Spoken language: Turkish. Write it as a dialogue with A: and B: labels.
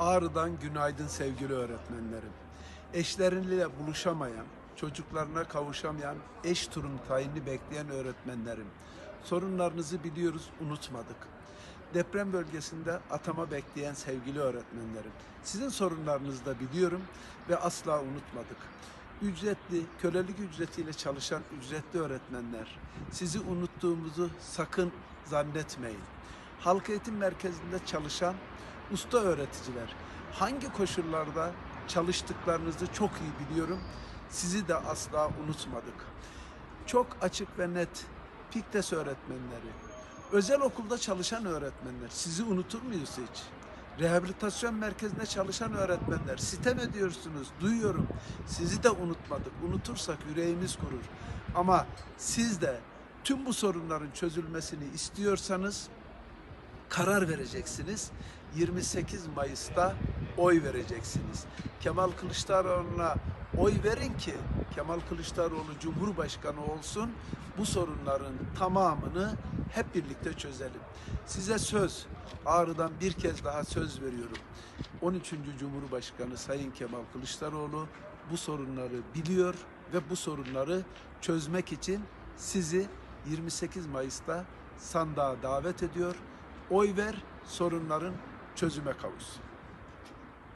A: Ağrı'dan günaydın sevgili öğretmenlerim. Eşleriyle buluşamayan, çocuklarına kavuşamayan, eş turun tayini bekleyen öğretmenlerim. Sorunlarınızı biliyoruz, unutmadık. Deprem bölgesinde atama bekleyen sevgili öğretmenlerim. Sizin sorunlarınızı da biliyorum ve asla unutmadık. Ücretli, kölelik ücretiyle çalışan ücretli öğretmenler, sizi unuttuğumuzu sakın zannetmeyin. Halk eğitim merkezinde çalışan usta öğreticiler, hangi koşullarda çalıştıklarınızı çok iyi biliyorum. Sizi de asla unutmadık. Çok açık ve net Piktes öğretmenleri, özel okulda çalışan öğretmenler sizi unutur muyuz hiç? Rehabilitasyon merkezinde çalışan öğretmenler sitem ediyorsunuz, duyuyorum. Sizi de unutmadık. Unutursak yüreğimiz kurur. Ama siz de tüm bu sorunların çözülmesini istiyorsanız karar vereceksiniz. 28 Mayıs'ta oy vereceksiniz. Kemal Kılıçdaroğlu'na oy verin ki Kemal Kılıçdaroğlu Cumhurbaşkanı olsun. Bu sorunların tamamını hep birlikte çözelim. Size söz, Ağrı'dan bir kez daha söz veriyorum. 13. Cumhurbaşkanı Sayın Kemal Kılıçdaroğlu bu sorunları biliyor ve bu sorunları çözmek için sizi 28 Mayıs'ta sandığa davet ediyor. Oy ver, sorunların çözüme kavuşsun.